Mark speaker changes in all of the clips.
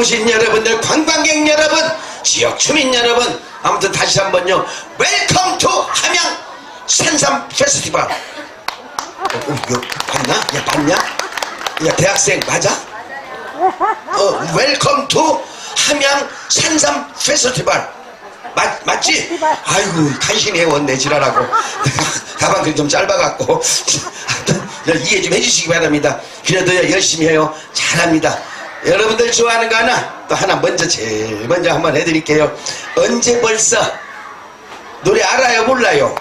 Speaker 1: 오신 여러분들 관광객 여러분 지역 주민 여러분 아무튼 다시 한번요 웰컴 투 함양 산삼 페스티벌 어, 어, 이거 봤나? 야 봤냐? 야 대학생 맞아? 어 웰컴 투 함양 산삼 페스티벌 맞, 맞지? 아이고 간신히 해왔네 지랄하고 가방 글이 좀 짧아갖고 이해 좀 해주시기 바랍니다 그래도 열심히 해요 잘합니다 여러분들 좋아하는 거 하나? 또 하나 먼저 제일 먼저 한번 해드릴게요. 언제 벌써? 노래 알아요 몰라요?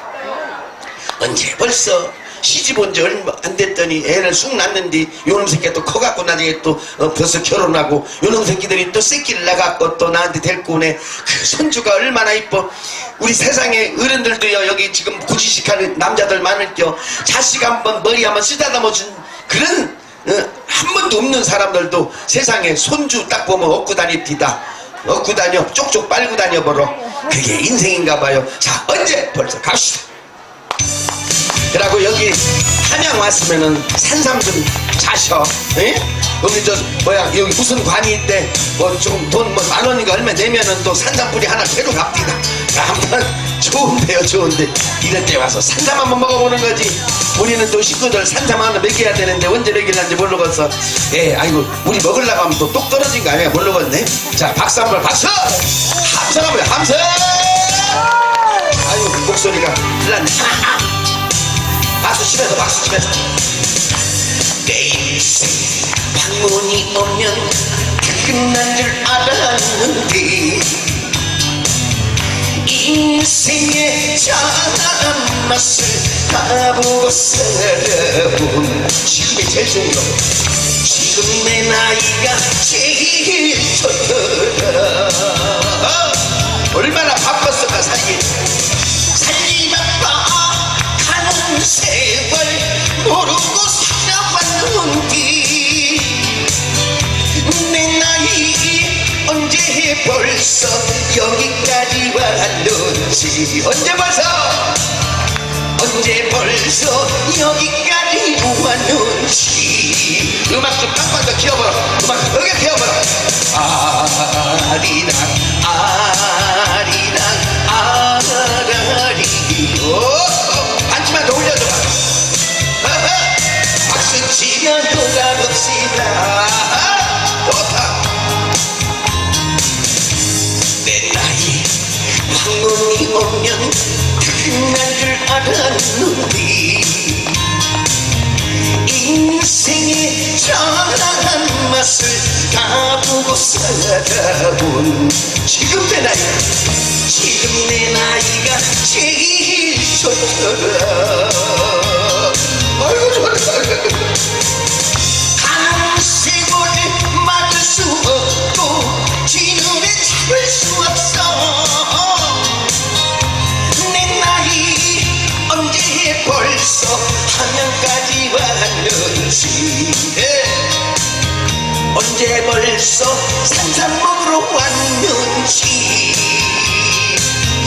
Speaker 1: 언제 벌써? 시집 온 지 얼마 안 됐더니 애를 쑥 낳는디 요놈 새끼가 또 커갖고 나중에 또 어, 벌써 결혼하고 요놈 새끼들이 또 새끼를 낳았고 또 나한테 데리고 오네. 그 손주가 얼마나 이뻐. 우리 세상에 어른들도요 여기 지금 구지식하는 남자들 많을겨. 자식 한번 머리 한번 쓰다듬어 준 그런 어, 한 번도 없는 사람들도 세상에 손주 딱 보면 얻고 다닙디다 얻고 다녀 쪽쪽 빨고 다녀 버려 그게 인생인가 봐요 자 언제 벌써 갑시다 그러고 여기 한양 왔으면은 산삼 좀 자셔. 예? 여기 저 뭐야 여기 무슨 관이 있대. 뭐 좀 돈 뭐 만 원인가 얼마 내면은 또 산삼 뿌리 하나 새로 갑디다. 자, 한번 좋은데요 좋은데 이럴 때 와서 산삼 한번 먹어보는 거지. 우리는 또 식구들 산삼 하나 먹여야 되는데 언제 먹일는지 모르겠어. 예, 아이고 우리 먹으려고 하면 또 똑 떨어진 거 아니야 모르겠네. 자 박수 한번 박수. 함성 한번 함성. 아유 목소리가 흘렀네. 박수 치면서 박수 치면서 내 인생 방문이 오면 끝난 줄 알았는데 인생의 짠한 맛을 가보고 살아본 지금이 제일 좋은 거. 지금 내 나이가 제일 좋더라. 얼마나 바빴을까 살기 벌써 여기까지 왔는지 언제 벌써? 언제 벌써 여기까지 왔는지 음악 좀 빡빡 더 키워버려 음악 크게 키워버려 아리랑 아리랑 아라리 오 반지만 더 올려줘. 아하, 박수 치며 돌아봅시다. 좋다 오면 줄 알았는데 인생의 짠한 맛을 가보고 살아본 지금 내 나이 지금 내 나이가 제일 좋더라. 아이고 좋아 언제 벌써 산삼 먹으러 왔는지.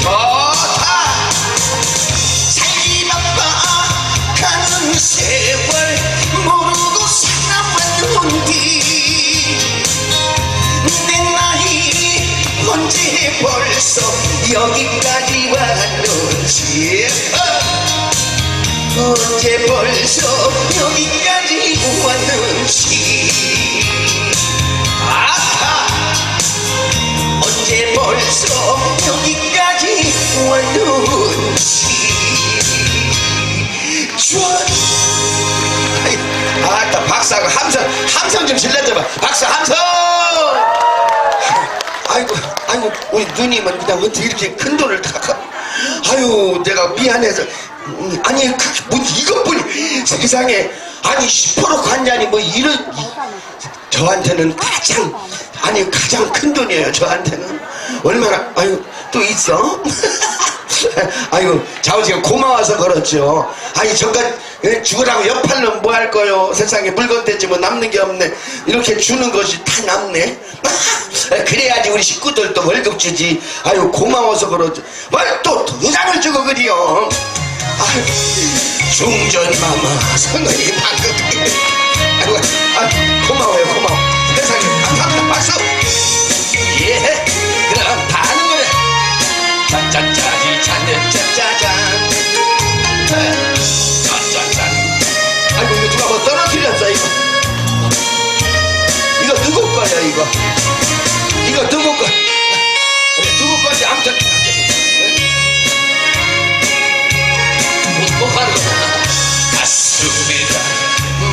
Speaker 1: 좋다. 살기 바빠 가는 세월 모르고 살아왔는디 내 나이 언제 벌써 여기까지 왔는지. 언제 벌써 여기까지 왔는지 언제 벌써 여기까지 왔는지. 아따 박사가 함성 함성 좀 질러줘봐. 박사 함성! 아이고 아이고 우리 누님은 그냥 어떻게 이렇게 큰 돈을 다 가- 아유 내가 미안해서. 음, 아니 그, 뭐 이것뿐이 세상에. 아니 10% 관자니 뭐 이런 이- 저한테는 가장 아니 가장 큰 돈이에요 저한테는. 얼마나 아유 또 있어? 아유 자우지가 고마워서 그렇죠. 아니 잠깐 예, 죽으라고 옆팔로 뭐 할 거요? 세상에 물건 됐지 뭐 남는 게 없네. 이렇게 주는 것이 다 남네? 그래야지 우리 식구들도 월급 주지. 아유 고마워서 그러죠. 뭘또 도장을 주고 그리요? 아, 중전마마 성은이 방금 아, 고마워요 고마워. 세상에 감사합니다 박수 예 그럼 다 아는 거네 짠짠짜리 짠짠 짜잔. 짠짠짠 아이고 이거 누가 뭐 떨어뜨렸어 이거? 이거 누구 거야 이거? 이거 누구 거? 누구 건지? 아무튼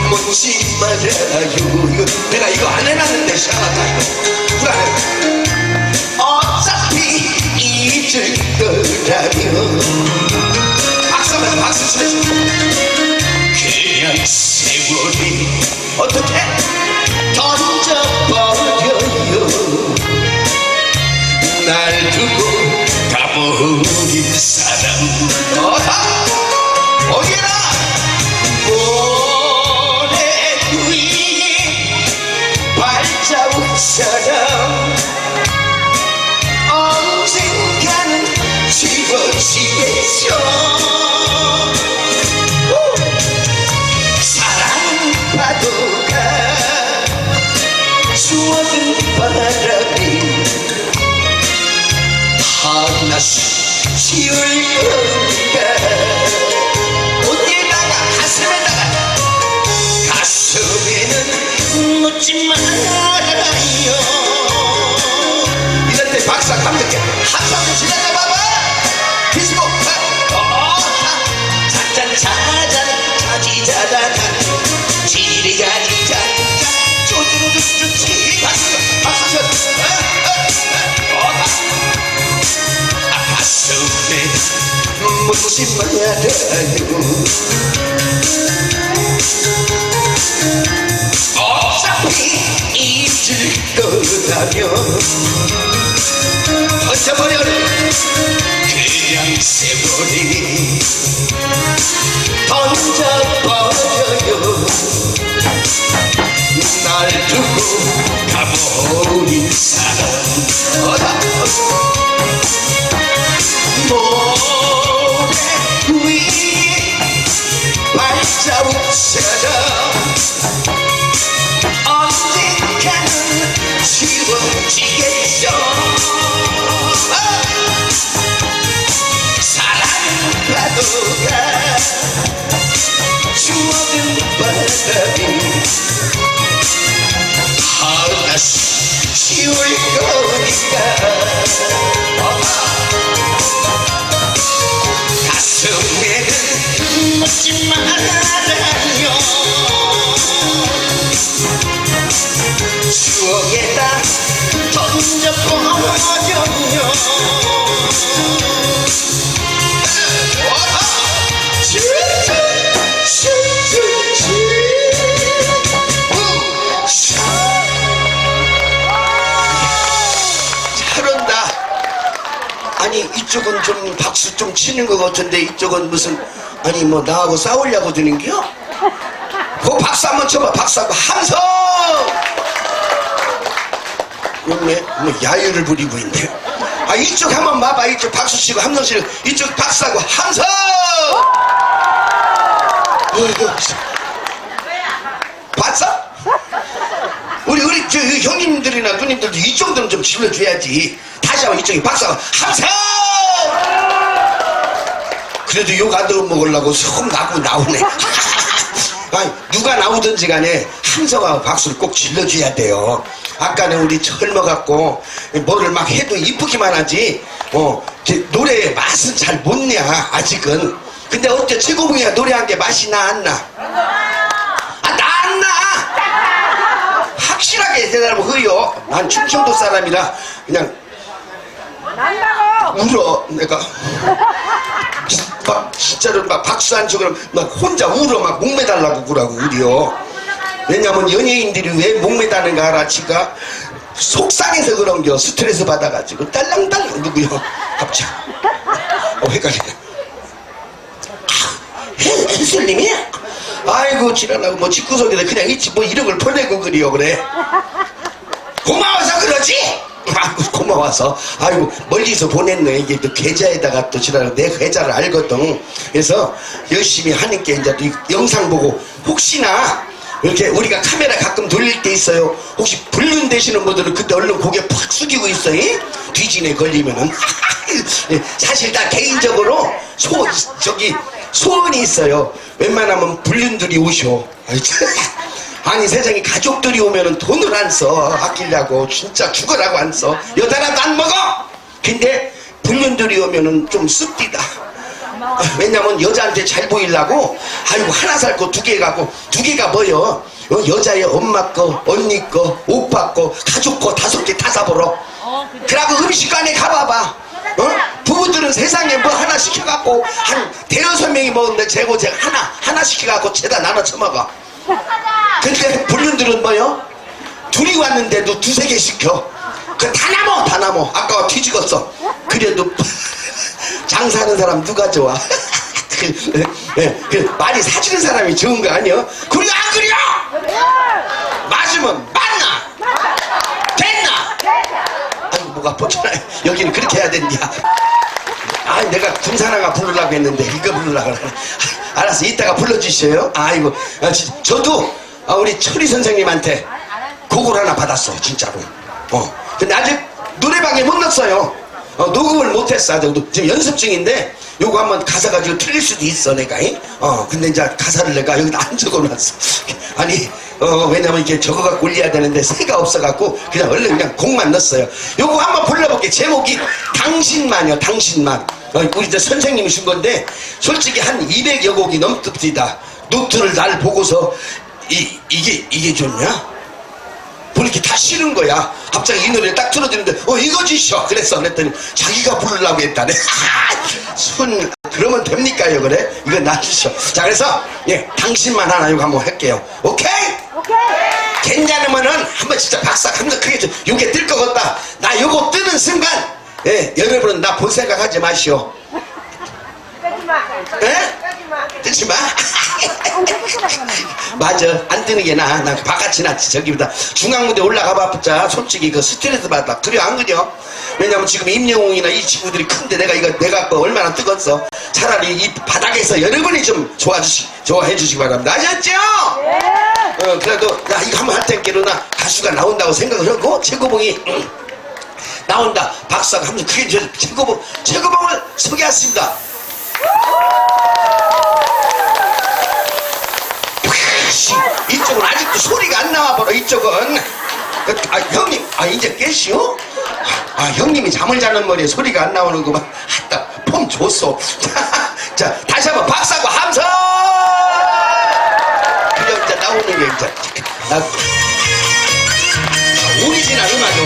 Speaker 1: 묻지 말아요 내가 이거 안 해놨는데 시원하다 이거 불안해. 어차피 잊을 거라면. 박수 한번 박수 치면서 그냥 세월이 어떻게 던져버려요? 날 두고 가버린 사람 봐봐 어, 박수 박수 어, 어, 어, 아, 어차피 잊을 거라면 던져버려 그냥 세월이 던져버려요 날 두고 가버린 사람 어다 추억에다 던져 버려요 잘한다. 아니 이쪽은 좀 박수 좀 치는 것 같은데 이쪽은 무슨 아니 뭐 나하고 싸우려고 드는겨? 그 박수 한번 쳐봐. 박수 한번. 함성 그렇네 뭐 야유를 부리고 있네 아 이쪽 한번 봐봐. 이쪽 박수 치고 함성 치고 이쪽 박수하고 함성! 어이구, 봤어? 우리 우리 저 형님들이나 누님들도 이 정도는 좀 질러줘야지. 다시 한번 이쪽에 박수하고 함성! 그래도 욕 안 들어먹으려고 소금 나고 나오네. 아니, 누가 나오든지 간에 함성하고 박수를 꼭 질러줘야 돼요. 아까는 우리 젊어갖고 뭐를 막 해도 이쁘기만 하지 어, 노래의 맛은 잘 못 내, 아직은. 근데 어때, 최고봉이가 노래한 게 맛이 나, 안 나? 아, 나, 안 나! 확실하게 대답을 허요. 난 충청도 사람이라 그냥
Speaker 2: 난다고!
Speaker 1: 울어, 내가. 막 진짜로 막 박수 안 치고 막 혼자 울어 막 목매달라고 그러고 우리요. 왜냐면 연예인들이 왜 목매다는가 알아 지가 속상해서 그런 겨 스트레스 받아가지고 딸랑딸랑 누구요? 갑자기 어 헷갈리네. 혜슬님이? 아이고 지랄하고 뭐 집구석에다 그냥 있지 뭐 이런 걸 보내고 그래요 그래. 고마워서 그러지? 아, 아이고 고마워서 아이고 멀리서 보냈네 이게 또 계좌에다가 또 지랄 내 계좌를 알거든 그래서 열심히 게 이제 또이 영상 보고 혹시나 이렇게 우리가 카메라 가끔 돌릴 때 있어요. 혹시 불륜 되시는 분들은 그때 얼른 고개 팍 숙이고 있어 이? 뒤진에 걸리면은. 예, 사실 다 개인적으로 소 저기 소원이 있어요. 웬만하면 불륜들이 오셔. 아니 세상에 가족들이 오면은 돈을 안 써. 아끼려고 진짜 죽어라고 안 써. 여자라도 안 먹어! 근데 불륜들이 오면은 좀 씁디다. 아, 왜냐면 여자한테 잘 보이려고 아이고 하나 살 거 두개 갖고 두 개가 뭐여 어, 여자의 엄마 거 언니 거 오빠 거 가족 거 다섯 개 다 사버려 그러고 음식관에 가봐봐 어? 부부들은 세상에 뭐 하나 시켜갖고 한 대여섯 명이 먹는데 재고 제가 하나 하나 시켜갖고 죄다 나눠 처먹어 근데 불륜들은 뭐요? 둘이 왔는데도 두세 개 시켜. 그 다 남어, 다 남어. 아까 뒤죽었어. 그래도 장사하는 사람 누가 좋아? 그, 예, 그 많이 사주는 사람이 좋은 거 아니야? 그래 안 그려? 맞으면 맞나? 됐나? 아이고 뭐가 뻗잖아. 여기는 그렇게 해야 된냐? 아, 내가 군사나가 부르려고 했는데 이거 부르려고 그래. 알았어, 이따가 불러주셔요. 아이고, 아, 지- 저도 아, 우리 철희 선생님한테 곡을 하나 받았어, 진짜로. 어, 근데 아직 노래방에 못 넣었어요. 어, 녹음을 못했어. 아직 노- 지금 연습 중인데 요거 한번 가사 가지고 틀릴 수도 있어, 내가. 잉? 어, 근데 이제 가사를 내가 여기다 안 적어놨어. 아니, 어, 왜냐면 이렇게 적어갖고 올려야 되는데 새가 없어갖고 그냥 얼른 그냥 곡만 넣었어요. 요거 한번 불러볼게. 제목이 당신만요, 당신만. 어, 우리 이제 선생님이 준 건데 솔직히 한 200여 곡이 넘습니다. 노트를 날 보고서 이, 이게, 이게 좋냐? 보니까 다 싫은 거야. 갑자기 이 노래를 딱 틀어주는데, 어, 이거지, 쇼. 그랬어. 그랬더니, 자기가 부르려고 했다네. 손, 그러면 됩니까요, 그래? 이거 놔주셔. 자, 그래서, 예, 당신만 하나 이거 한번 할게요. 오케이? 괜찮으면은, 한번 진짜 박수 한번 크게 줘. 요게 뜰 것 같다. 나 요거 뜨는 순간, 예, 여러분은 나볼 생각 하지 마시오. 예? 뜨지 마. 맞아. 안 뜨는 게 나아. 난 바깥이 낫지. 저기보다 중앙무대 올라가 봐보자. 솔직히 그 스트레스 받아. 그래, 안 그려? 왜냐면 지금 임영웅이나 이 친구들이 큰데 내가 이거 내가 뭐 얼마나 뜨겁어. 차라리 이 바닥에서 여러분이 좀 좋아주시, 좋아해 주시기 바랍니다. 아셨죠? 어, 그래도, 야, 이거 한번 할 때께로 나 가수가 나온다고 생각을 하고, 최고봉이, 음, 나온다. 박수하고 한번 크게 줘. 최고봉, 최고봉을 소개했습니다. 씨, 이쪽은 아직도 소리가 안 나와 버려 이쪽은. 아 형님 아 이제 깨시오? 아 형님이 잠을 자는 머리에 소리가 안 나오는구만. 아따 폼 좋소 자 다시 한번 박사고 함성! 그래 이제 나오는 게 이제 나 오리지널 음악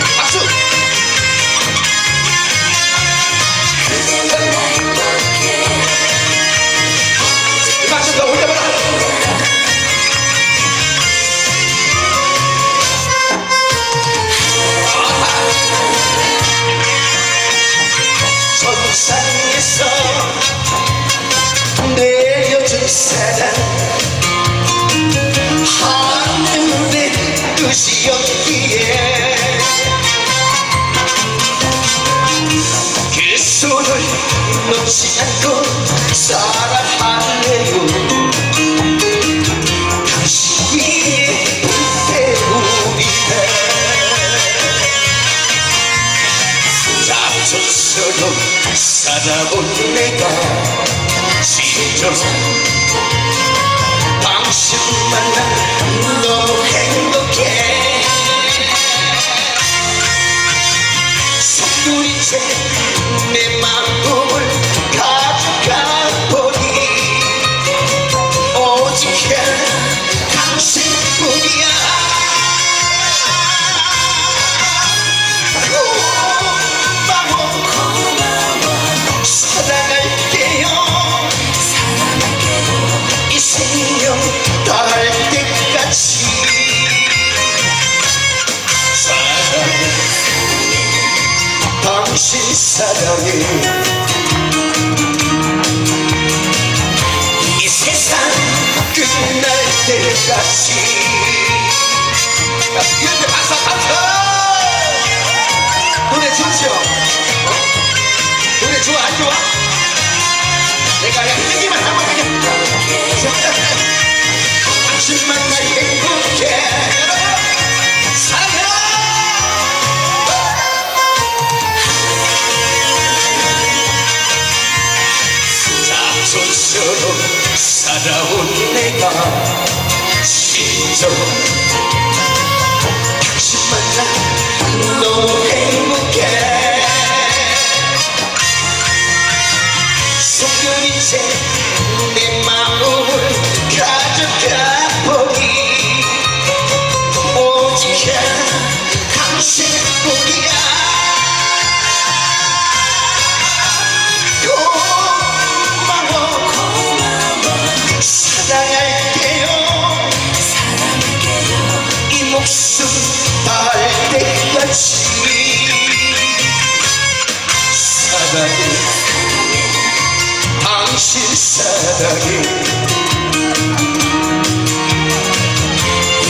Speaker 1: 잡초처럼 살아온 내가 진정 당신 만나 너무 행복해. 속물이채 내 마음을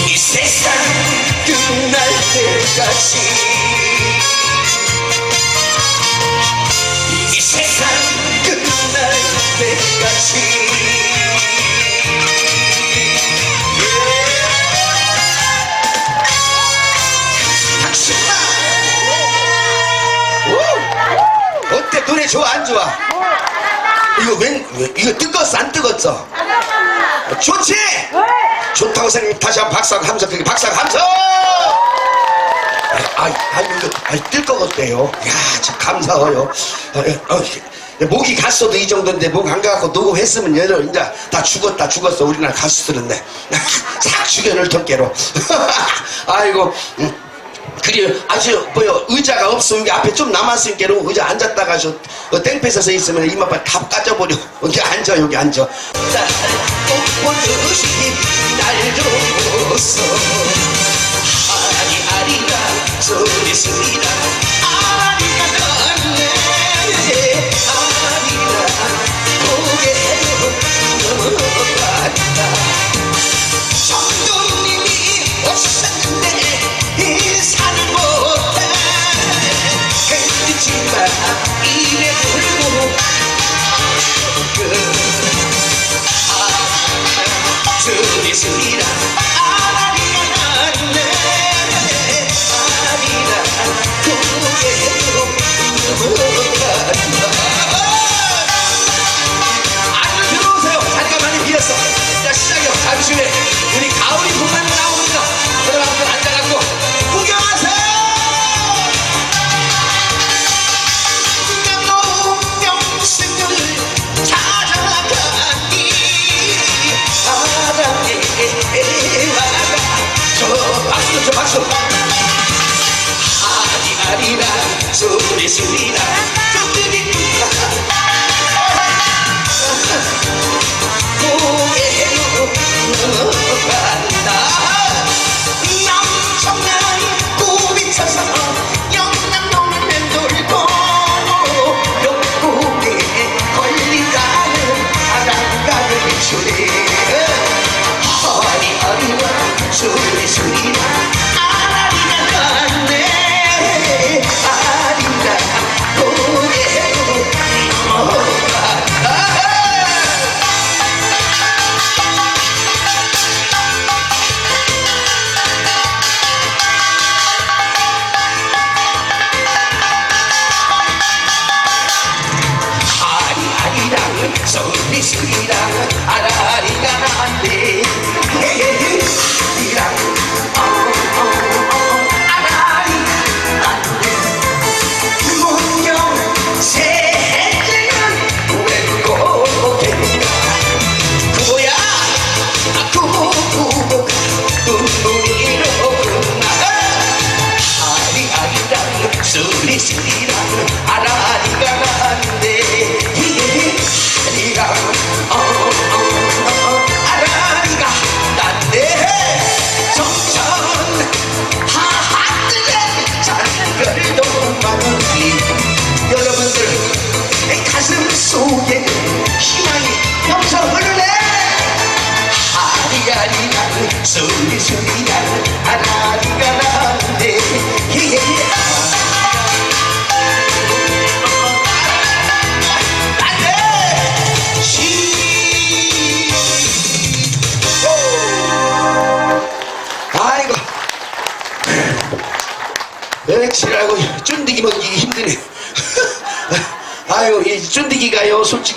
Speaker 1: 이 세상 끝날 때까지. 이 세상 끝날 때까지. 노래 좋아? 안 좋아? 이거 웬 왜- 이거 뜨거웠어? 안 뜨겁어? 좋지? 좋다고 생각 다시 한번 박수 함성 크게 박수 함성! 아, 아, 이거 아, 뜰거같대요. 야 참 감사해요. 어, 어, 어, 목이 갔어도 이 정도인데 목 안 가갖고 녹음했으면 얘들 이제 다 죽었다 죽었어. 우리나라 가수들은데. 싹 죽여놓을 턱깨로. 아이고 음. 그래요 아주 뭐요 의자가 여기 앞에 좀 남았으니까 의자 앉았다가 저 어, 땡볕에 서 있으면 이마빨 다 까져버려 여기 앉아 여기 앉아 꽃보듯이 날 줬어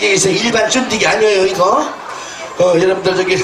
Speaker 1: 해서 일반 쫀디기 아니에요, 이거. 어, 여러분들 저기